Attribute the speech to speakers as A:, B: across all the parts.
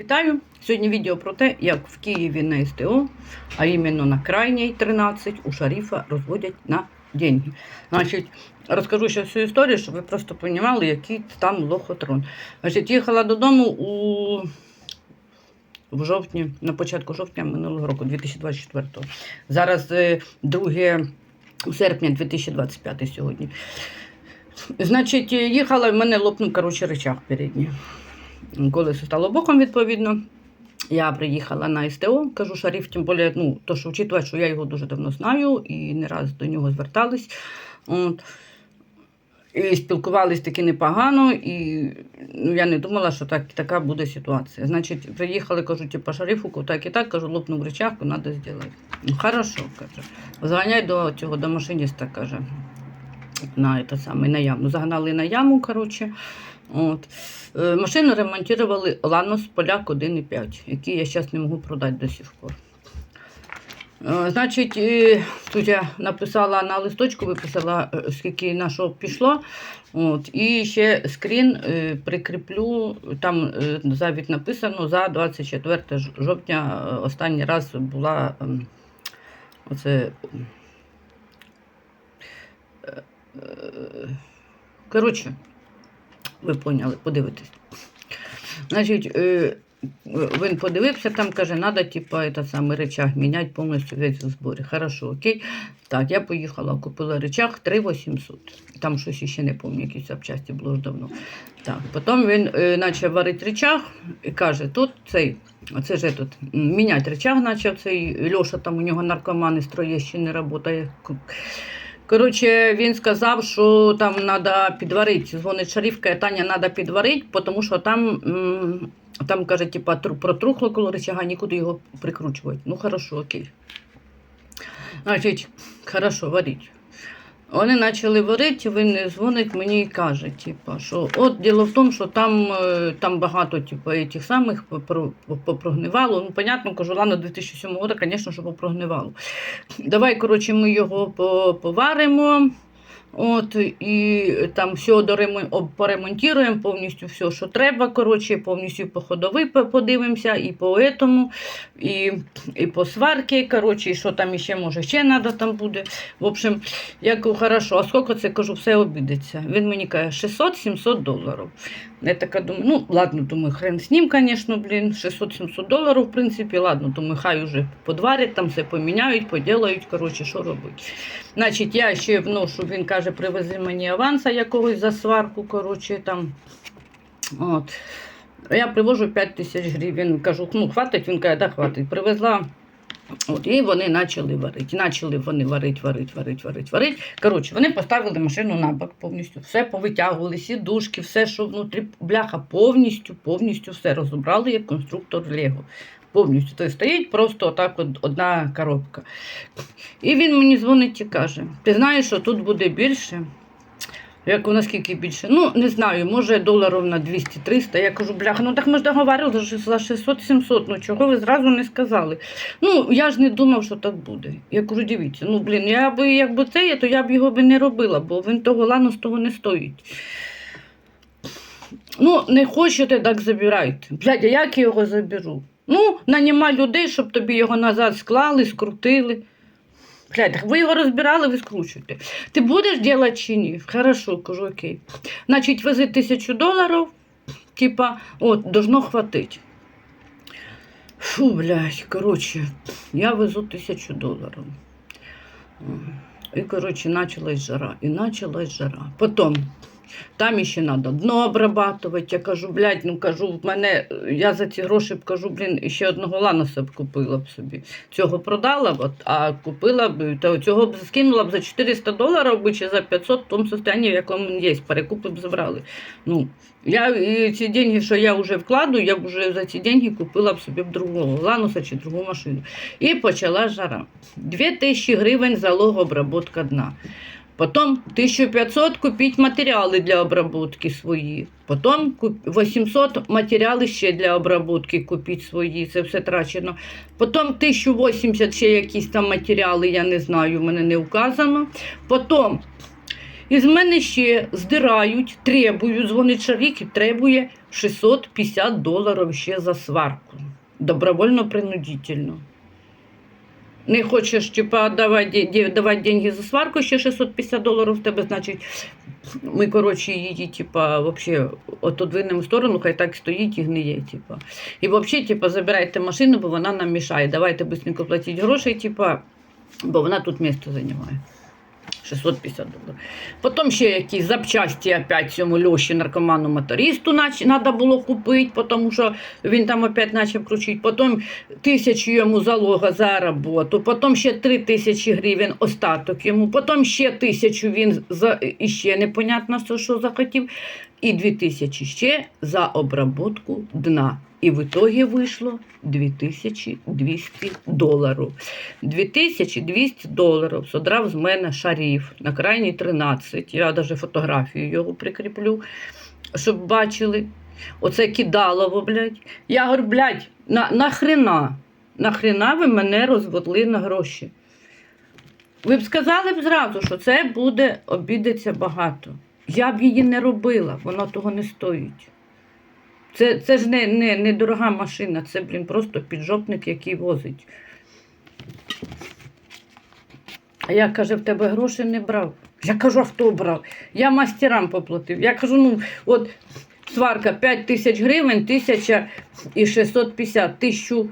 A: Вітаю! Сьогодні відео про те, як в Києві на СТО, а іменно на крайній 13 у шаріфа розводять на деньги. Значить, розкажу ще всю історію, щоб ви просто розуміли, який там лохотрон. Значить, їхала додому у в жовтні, на початку жовтня минулого року, 2024-го. Зараз е, 2 серпня 2025 сьогодні. Значить, їхала, в мене лопнув, коротше, речах передній. Колесо стало боком, відповідно. Я приїхала на СТО, кажу, шариф, тим більше, ну, то, що вчитувати, що я його дуже давно знаю і не раз до нього звертались. От. І спілкувались таки непогано, і ну, я не думала, що так, така буде ситуація. Значить, приїхали, кажу, типу, шарифу, так і так, кажу, лопнув речахку, треба зробити. Ну, хорошо, каже. Зганяй до цього, до машиніста, каже, на, це саме, на яму. Загнали на яму, коротше. От. Е, Машину ремонтували Ланос Поляк 1,5, який я зараз не можу продати до сих пор. Е, Значить, тут я написала на листочку, виписала, е, скільки на що пішло. От, і ще скрін е, прикріплю, там е, написано за 24 жовтня останній раз була ем, оце. Коротше, ви поняли, подивитесь. Значить, е, він подивився, там каже, треба, типа, саме речах міняти повністю весь в зборі. Хорошо, окей. Так, я поїхала, купила речах 3800. Там щось ще не пам'ятаю, якісь запчасті було ж давно. Так, потім він е, почав варити речах і каже, тут цей, оце ж тут, міняти речах почав цей Льоша, там у нього наркоман із Троєщини працює. Коротше, він сказав, що там треба підварити. Дзвонить шарівка, Таня треба підварити, тому що там, там каже, типа, тру- протрухло коло рычага, нікуди його прикручувати. Ну, хорошо, окей. Значить, хорошо, варіть. Вони почали варити, він дзвонить мені і каже, типу, що от діло в тому, що там, е, там багато типу, тих самих попрогнивало. Ну, понятно, кажу, ладно, 2007 року, звісно, що попрогнивало. Давай, коротше, ми його поваримо. От, і там все поремонтуємо, повністю все, що треба. Коротше, повністю по ходовий подивимося, і по этому, і, і по сварки, коротше, і що там ще може, ще треба там буде. В общем, я кажу, хорошо, а скільки це кажу, все обійдеться. Він мені каже, 600-700 доларів. Я така думаю, ну ладно, думаю, хрен з ним, звісно, блін, 600-700 доларів, в принципі, ладно, думаю, хай уже подварять, там все поміняють, поділають, коротше, що робити. Значить, я ще вношу, він каже, привези мені аванса якогось за сварку, коротше, там. От. Я привожу 5 тисяч гривень, кажу, ну, хватить, він каже, да, хватить. Привезла. От, і вони почали варити. Почали вони варити, варити, варити, варити, варити. Коротше, вони поставили машину на бок повністю, все повитягували, сідушки, все, що внутрі, бляха, повністю, повністю все розібрали як конструктор Лего. Повністю. Тобто стоїть просто отак от одна коробка. І він мені дзвонить і каже: ти знаєш, що тут буде більше? Як у наскільки більше? Ну, не знаю, може доларів на 200-300. Я кажу, бляха, ну так ми ж договорили за 600-700, ну чого ви зразу не сказали? Ну, я ж не думав, що так буде. Я кажу, дивіться, ну блін, я би якби це, то я б його би не робила, бо він того лану з того не стоїть. Ну, не хочете, так забирайте. Блядь, а як я його заберу? Ну, наніма людей, щоб тобі його назад склали, скрутили. Блядь, ви його розбирали, ви скручуєте. Ти будеш робити чи ні? Хорошо, кажу, окей. Значить, вези тисячу доларів, типа, от, должно хватить. Фу, блядь, коротше, я везу тисячу доларів. І, коротше, почалась жара. І почалась жара. Потім там ще треба дно обрабатувати. Я кажу, блядь, ну кажу, в мене, я за ці гроші б кажу, блін, ще одного ланоса б купила б собі. Цього продала б, а купила б, то цього б скинула б за 400 доларів би чи за 500 в тому стані, в якому він є. Перекупи б забрали. Ну, я і ці деньги, що я вже вкладу, я б вже за ці деньги купила б собі б другого ланоса чи другу машину. І почала жара. 2000 гривень залог обработка дна. Потом 1500 купить материалы для обработки свої. Потім 800 матеріали ще для обработки купити свої, це все трачено. Потім 1080 ще якісь там матеріали, я не знаю, в мене не вказано. Потім із мене ще здирають, требують, дзвонить шарік і требує 650 доларів ще за сварку. Добровольно принудительно. Не хочеш, типа, давати, давати деньги за сварку, ще 650 доларів в тебе, значить, ми, коротше, її, типа, вообще отодвинемо в сторону, хай так стоїть і гниє, типа. І взагалі, типа, забирайте машину, бо вона нам мішає. Давайте швидко платіть гроші, типа, бо вона тут місце займає. 650 доларів. Потім ще якісь запчасті опять цьому Льоші, наркоману мотористу, треба було купити, тому що він там опять почав кручити. Потім тисячу йому залога за роботу, потім ще три тисячі гривень остаток йому, потім ще тисячу він за іще непонятно що захотів, і дві тисячі ще за обработку дна. І в ітогі вийшло 2200 доларів. 2200 доларів содрав з мене шариф на крайній 13. Я навіть фотографію його прикріплю, щоб бачили. Оце кидалово, блядь. Я говорю, блядь, на, нахрена? Нахрена ви мене розводили на гроші? Ви б сказали б зразу, що це буде обідеться багато. Я б її не робила, воно того не стоїть. Це, це ж не, не, не дорога машина, це, блін, просто піджопник, який возить. А я каже, в тебе грошей не брав. Я кажу, а хто брав? Я мастерам поплатив. Я кажу, ну, от сварка 5 тисяч гривень, 1650, 1000 і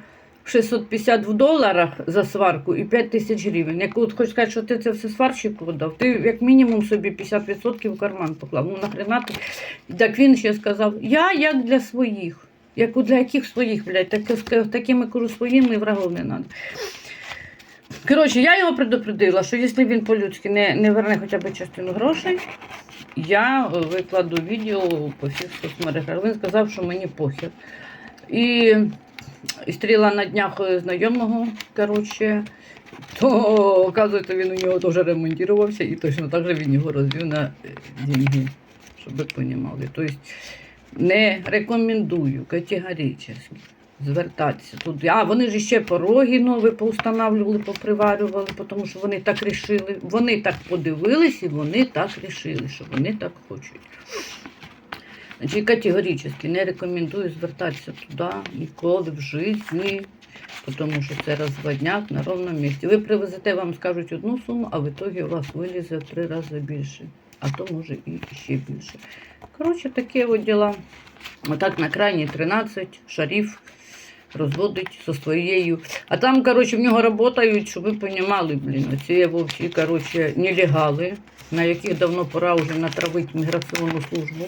A: 650, в доларах за сварку і 5 тисяч гривень. Я от хочу сказати, що ти це все сварщику дав. Ти як мінімум собі 50% в карман поклав. Ну нахрена ти? Так він ще сказав, я як для своїх. Як у для яких своїх, блядь, так, такими кажу, своїми врагов не треба. Коротше, я його предупредила, що якщо він по-людськи не, не верне хоча б частину грошей, я е, викладу відео по всіх соцмережах. Він сказав, що мені похер. І, і стріла на днях е, знайомого, коротше, то, оказується, він у нього теж ремонтувався і точно так же він його розвів на е, деньги, щоб ви розуміли. Тобто не рекомендую категорично звертатися тут. А вони ж ще пороги нові поустанавлювали, поприварювали, тому що вони так рішили. Вони так подивились і вони так рішили, що вони так хочуть. Значить, категорично не рекомендую звертатися туди ніколи в житті, тому що це розводняк на ровному місці. Ви привезете, вам скажуть одну суму, а в ітогі у вас вилізе в три рази більше, а то може і ще більше. Коротше, такі от діла. Отак на крайній 13 шариф розводить зі своєю. А там, коротше, в нього працюють, щоб ви розуміли, блін, ці вовсі, коротше, нелегали, на яких давно пора вже натравити міграційну службу.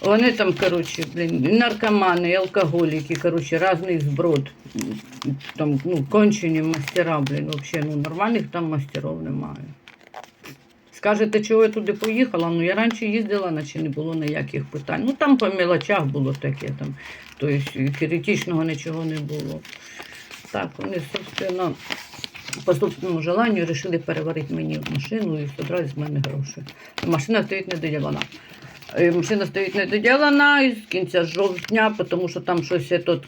A: Вони там, коротше, блін, наркомани, алкоголіки, коротше, різний зброд. Там, ну, кончені мастера, блін, взагалі, ну, нормальних там мастерів немає. Скажете, чого я туди поїхала? Ну, я раніше їздила, наче не було ніяких питань. Ну, там по мелочах було таке, там, тобто критичного нічого не було. Так, вони, собственно, по собственному желанню вирішили переварити мені машину і забрати з мене гроші. Машина стоїть недоділана. Машина стоїть недоділена із кінця жовтня, тому що там щось я тут.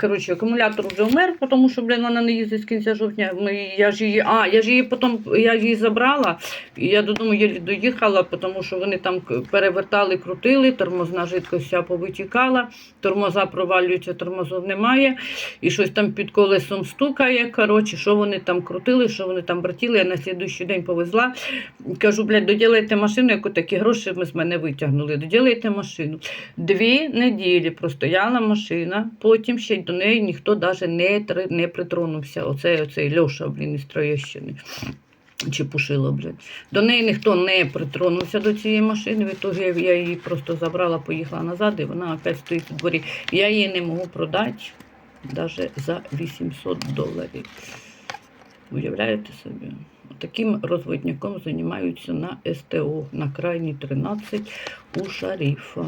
A: Коротше, акумулятор вже вмер, тому що, блін, вона не їздить з кінця жовтня. Ми, я ж її, а, я ж її потім я її забрала, і я додому єлі доїхала, тому що вони там перевертали, крутили, тормозна жидкость вся повитікала, тормоза провалюються, тормозів немає, і щось там під колесом стукає. Коротше, що вони там крутили, що вони там вертіли, я на слідуючий день повезла. Кажу, блядь, доділайте машину, яку такі гроші ми з мене витягнули. Доділайте машину. Дві неділі простояла машина, потім ще до неї ніхто навіть не, не притронувся. Оцей, оцей Льоша, блін, із Троєщини. Чи пушило, блядь. До неї ніхто не притронувся до цієї машини. Відтоді я, її просто забрала, поїхала назад, і вона опять стоїть у дворі. Я її не можу продати навіть за 800 доларів. Уявляєте собі? Таким розводником займаються на СТО на крайній 13 у шарифа.